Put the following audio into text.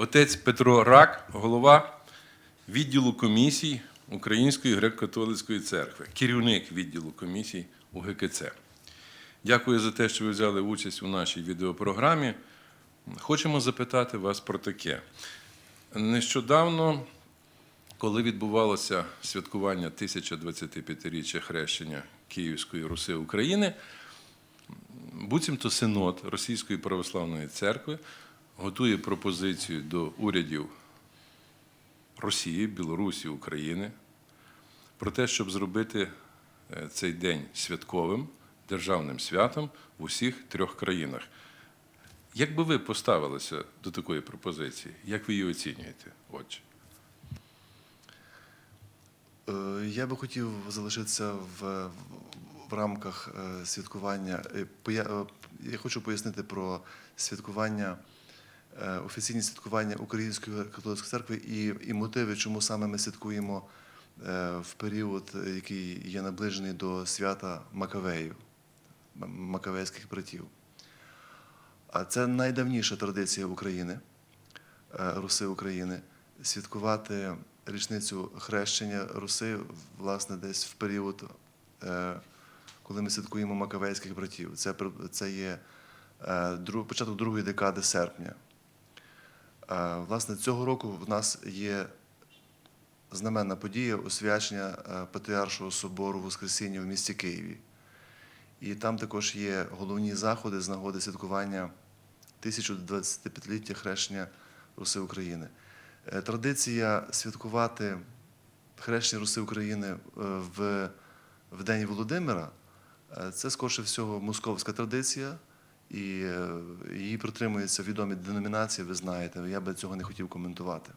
Отець Петро Рак, голова відділу комісій Української греко-католицької церкви, керівник відділу комісій УГКЦ. Дякую за те, що ви взяли участь у нашій відеопрограмі. Хочемо запитати вас про таке. Нещодавно, коли відбувалося святкування 1025-річчя хрещення Київської Руси України, буцімто синод Російської православної церкви готує пропозицію до урядів Росії, Білорусі, України про те, щоб зробити е, цей день святковим державним святом в усіх трьох країнах. Як би ви поставилися до такої пропозиції? Як ви її оцінюєте? Отже. Е, Я би хотів залишитися в, в рамках е, святкування. Я хочу пояснити про святкування, офіційні святкування Української католицької церкви і, і мотиви, чому саме ми святкуємо е, в період, е, який є наближений до свята Макавеїв, Макавейських братів. А це найдавніша традиція України, е, Руси України, святкувати річницю хрещення Руси, власне, десь в період, е, коли ми святкуємо Макавейських братів. Це, це є е, початок другої декади серпня. Е, Власне, цього року в нас є знаменна подія освячення е, Патріаршого собору Воскресіння в місті Києві. І там також є головні заходи з нагоди святкування 1025-ліття хрещення Руси України. Е, Традиція святкувати хрещення Руси України в, День Володимира це скорше всього московська традиція, і е, її притримуються відомі деномінації, ви знаєте. Я би цього не хотів коментувати.